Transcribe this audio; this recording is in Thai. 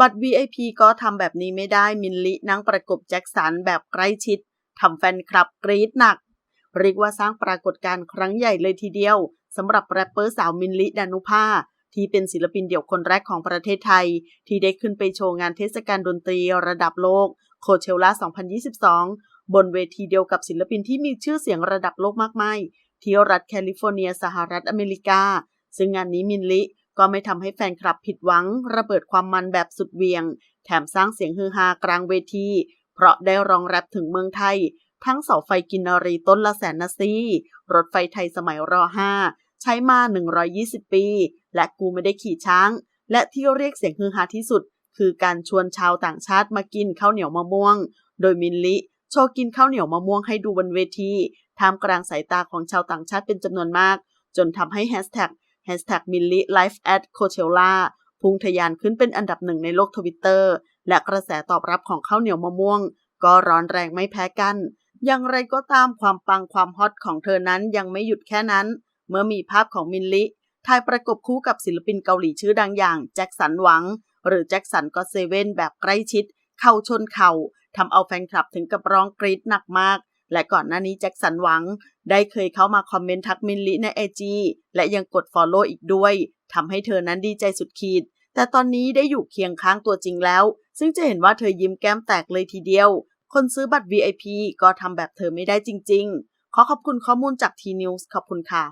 บัตร VIP ก็ทำแบบนี้ไม่ได้มินลินั่งประกบแจ็คสันแบบใกล้ชิดทำแฟนคลับกรี๊ดหนัก เรียกว่าสร้างปรากฏการณ์ครั้งใหญ่เลยทีเดียวสำหรับแรปเปอร์สาวมินลิดานุภาที่เป็นศิลปินเดี่ยวคนแรกของประเทศไทย ที่ได้ขึ้นไปโชว์งานเทศกาลดนตรีระดับโลกโคเชล่า 2022 บนเวทีเดียวกับศิลปินที่มีชื่อเสียงระดับโลกมากมายที่รัฐแคลิฟอร์เนียสหรัฐอเมริกา ซึ่งงานนี้มินลิ ก็ไม่ทำให้แฟนคลับผิดหวัง ระเบิดความมันแบบสุดเวียง แถมสร้างเสียงฮือฮากลางเวที เพราะได้รองแรปถึงเมืองไทย ทั้งเสาไฟกินนารีต้นละแสนนาซีรถไฟไทยสมัยร5ใช้มา 120 ปี และกูไม่ได้ขี่ช้าง และที่เรียกเสียงฮือฮาที่สุด คือการชวนชาวต่างชาติมากินข้าวเหนียวมะม่วง โดยมินลิโชว์กินข้าวเหนียวมะม่วงให้ดูบนเวทีท่ามกลางสายตาของชาวต่างชาติเป็นจำนวนมาก จนทำให้แฮชแท็ก แฮชแท็กมิลลิไลฟ์แอดโคเชลล่าพุ่งทะยานขึ้นเป็นอันดับหนึ่งในโลกทวิตเตอร์และกระแสตอบรับของข้าวเหนียวมะม่วง ก็ร้อนแรงไม่แพ้กัน อย่างไรก็ตามความปังความฮอตของเธอนั้นยังไม่หยุดแค่นั้น เมื่อมีภาพของมินลิถ่ายประกบคู่กับศิลปินเกาหลีชื่อดังอย่างแจ็คสันหวัง หรือแจ็คสันก็เซเว่นแบบใกล้ชิด เข่าชนเข่าทำเอาแฟนคลับถึงกับร้องกรี๊ดหนักมาก และก่อนหน้านี้แจ็คสันหวัง ได้เคยเข้ามาคอมเมนต์ทักมินลิในไอจีและยังกด Follow อีกด้วยทำให้เธอนั้นดีใจสุดขีด แต่ตอนนี้ได้อยู่เคียงข้างตัวจริงแล้ว ซึ่งจะเห็นว่าเธอยิ้มแก้มแตกเลยทีเดียว คนซื้อบัตร VIP ก็ทำแบบเธอไม่ได้จริง ๆ ขอขอบคุณข้อมูลจากทีนิวส์ขอบคุณค่ะ